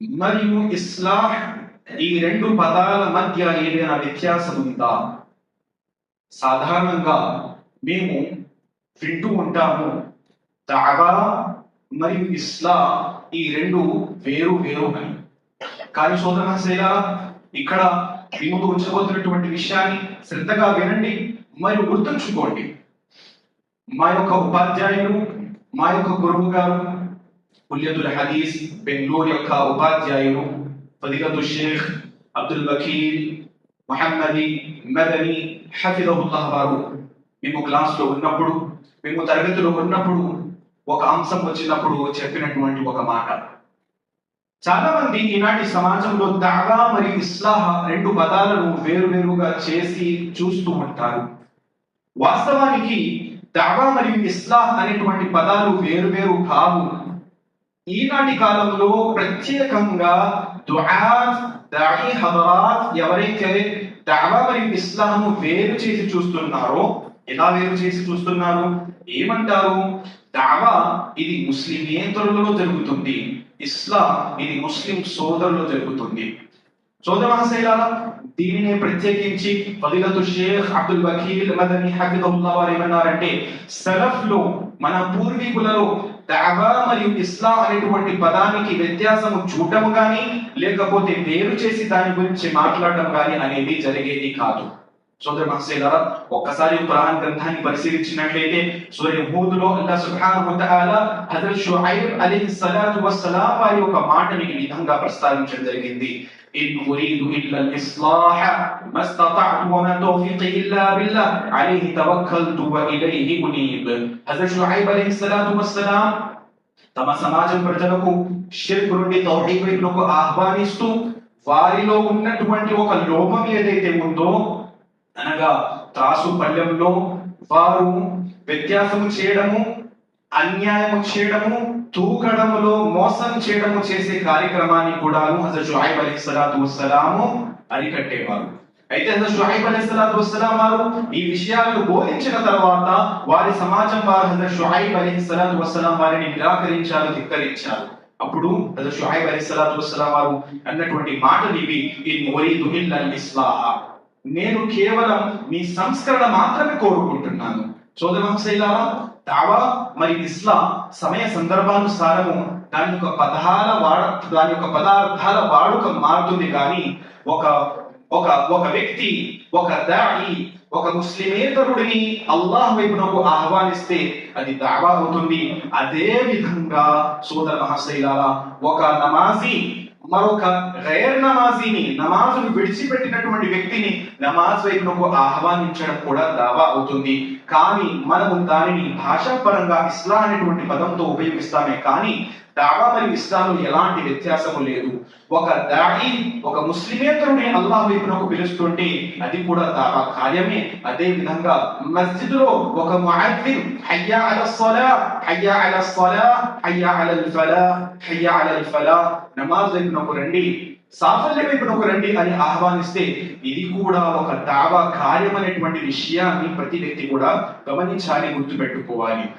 మరియు ఇస్లాహ్ ఈ రెండు పదాల మధ్య ఏదైనా వ్యత్యాసం ఉందా సాధారణంగా మేము వింటూ ఉంటాము దావా మరియు ఇస్లా ఈ రెండు వేరు వేరు అని కానీ శోధన సేన ఇక్కడ మీ ముందు ఉంచబోతున్నటువంటి విషయాన్ని శ్రద్ధగా వినండి మరియు గుర్తుంచుకోండి. మా యొక్క ఉపాధ్యాయులు మా యొక్క గురువు గారు కుల్యతుల్ హదీస్ బెంగళూరు యొక్క ఉపాధ్యాయులు ఫదిలతు షేఖ్ అబ్దుల్ వకీల్ మహమ్మది మదని హఫిదహుల్లాహ్ వారు మేము క్లాస్లో ఉన్నప్పుడు మేము తరగతిలో ఉన్నప్పుడు ఒక అంశం వచ్చినప్పుడు చెప్పినటువంటి ఒక మాట. చాలా మంది ఈనాటి సమాజంలో దాగా మరియు ఇస్లాహ రెండు పదాలను వేరువేరుగా చేసి చూస్తూ ఉంటారు. వాస్తవానికి దాగా మరియు ఇస్లాహ్ అనేటువంటి పదాలు వేరువేరు కావు. ఈనాటి కాలంలో ప్రత్యేకంగా దుఆత్ దాయి హదరాత్ ఎవరైతే దావా మరియు ఇస్లాంను వేరు చేసి చూస్తున్నారో ఎలా వేరు చేసి చూస్తున్నారు? ఏమంటారు? దావా ఇది ముస్లిమేతరులలో జరుగుతుంది ఇస్లాం ఇది ముస్లిం సోదరులో జరుగుతుంది. సోదర దీనిని ప్రత్యేకించి ఫదిలతు షేఖ్ అబ్దుల్ వకీల్ మదని హఫిదహుల్లాహ్ వారు ఏమన్నారంటే సలఫ్లో మన పూర్వీకులలో దావా మరియు ఇస్లాం అనేటువంటి పదానికి వ్యత్యాసము చూడటం కానీ లేకపోతే వేరు చేసి దాని గురించి మాట్లాడటం కానీ అనేది జరిగేది కాదు. సోదర మహసేలారా ఒక్కసారి ఖురాన్ గ్రంథాన్ని పరిశీలించినట్లయితే సూర్య హూదులో అల్లా సుబ్హానహు వ తఆలా హజరత్ షుఐబ్ అలైహి సలాతు వస్సలాం వారి యొక్క మాటని ఈ విధంగా ప్రస్తావించడం జరిగింది. ఇన్ ఉరీదు ఇల్ల ఇస్లాహ మస్తతఅతు వమా తౌఫీqi ఇల్లా బిల్లాహ్ అలైహి తవక్కల్తు వ ఇలైహి ఉనీబ్ హజరత్ షుఐబ్ అలైహి సలాతు వస్సలాం తమ సమాజం ప్రజలకు షిర్క్ నుండి తౌహీద్ వైపునకు ఆహ్వానిస్తూ వారిలో ఉన్నటువంటి ఒక లోపం ఏదైతే ఉందో అనగా త్రాసు పళ్ళెంలో వారు వ్యత్యాసము చేయడము అన్యాయము చేయడము తూకడములో మోసం చేయడము చేసే కార్యక్రమాన్ని కూడాను హజరత్ షుహైబ్ అలీ సలాతు వస్సలాము అరికట్టేవారు. అయితే హజరత్ షుహైబ్ అలీ సలాతు వస్సలాం వారు ఈ విషయాలను బోధించిన తర్వాత వారి సమాజం వారు హజరత్ షుహైబ్ అలైహి సలాతు వారిని నిరాకరించారు ధిక్కరించారు. అప్పుడు హజరత్ షుహైబ్ అలీ సలాతు వస్సలాం వారు అన్నటువంటి మాటలు ఇవి ఇన్ ఉరీదు ఇల్లల్ ఇస్లాహ నేను కేవలం మీ సంస్కరణ మాత్రమే కోరుకుంటున్నాను. సోదర దావా మరి ఇస్లా సమయ సందర్భానుసారము దాని యొక్క పదాల వాడ దాని యొక్క పదార్థాల వాడుక మారుతుంది కానీ ఒక ఒక ఒక వ్యక్తి ఒక దాయి ఒక ముస్లిమేతరుడిని అల్లాహ్ వైపునకు ఆహ్వానిస్తే అది దావా అవుతుంది. అదే విధంగా సోదర మహాశైలారా ఒక నమాజీ మరొక గైర్ నమాజీని నమాజును విడిచిపెట్టినటువంటి వ్యక్తిని నమాజ్ వైపునకు ఆహ్వానించడం కూడా దావా అవుతుంది. కానీ మనము దానిని భాషాపరంగా ఇస్లా అనేటువంటి పదంతో ఉపయోగిస్తామే. కానీ దావా మరియు ఇస్లాంలో ఎలాంటి వ్యత్యాసము లేదు. ఒక దాహి ఒక ముస్లిమేతరుని అల్లాహ్ వైపునకు పిలుస్తుంటే అది కూడా దావా కార్యమే. అదే విధంగా మస్జిద్లో ఒక ముఅద్దిన్ హయ్యా అల సలా హయ్యా అల సలా హయ్యా అల ఫలా హయ్యా అల ఫలా నమాజ్ వైపునకు రండి సాఫల్య వైపునకు రండి అని ఆహ్వానిస్తే ఇది కూడా ఒక దావా కార్యం అనేటువంటి విషయాన్ని ప్రతి వ్యక్తి కూడా గమనించాలి గుర్తుపెట్టుకోవాలి.